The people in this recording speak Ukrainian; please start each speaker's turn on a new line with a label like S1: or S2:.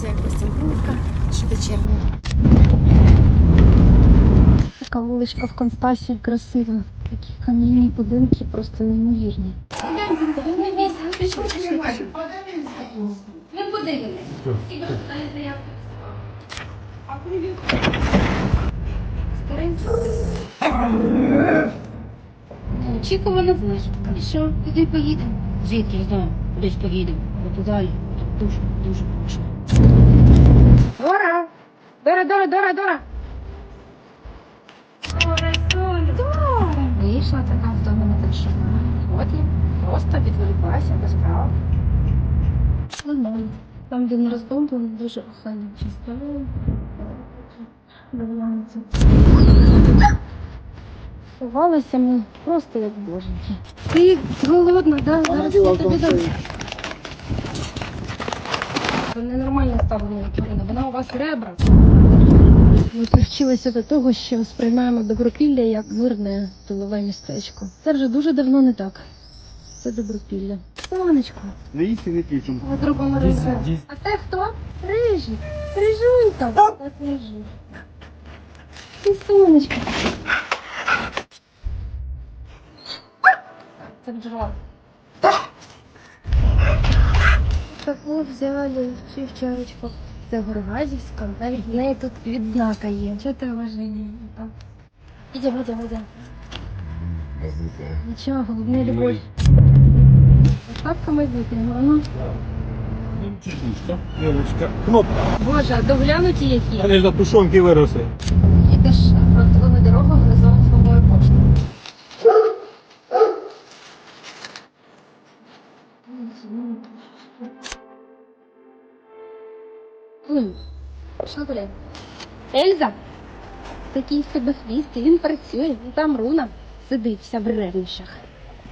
S1: Це Костянтинівка, чи вечірня. Така вуличка в Констасі красива. Такі кам'яні будинки просто неймовірні. Ми подивимось. Питання заявки. Очікувано знижка. І що, куди поїдемо?
S2: Звідки я знаю, кудись поїдемо. Бо туди дуже, дуже дуже.
S1: Дора! Дора, Дора, Дора, Дора! Дора, Дора! Вийшла така вдома так що От я просто відволіклася без права. Нормально. Там, де не розбомблено, дуже охайно чисто. Ховалися ми просто як боженьки. Ти голодна, да? Зараз я тобі дам. Це ненормальне ставлення до тварини. Вона у вас ребра. Ми привчилися до того, що сприймаємо добропілля як мирне тилове містечко. Це вже дуже давно не так. Це добропілля. Сонечко,
S3: Не їсти не пічем.
S1: ми зробимо ризик. А це хто? Рижі. Рижунька. Так, рижі. Ти сонечко. Це бджола. Таку взяли вівчарочку. Це Горгазівська, навіть в неї тут відзнака є. Чого ти уваження? Ідемо, ідемо, ідемо. Нічого, головне любов. Ставка майбутнього, ну.
S3: Дівчинка. Кнопка.
S1: Боже, а доглянуті які.
S3: Вони ж на тушонки виросли.
S1: Їдеш фронтовими дорогами разом з новою поштою. М, Що блядь? Ельза? Такий себе хвіст, він працює, там руна сидить вся в ревнощах.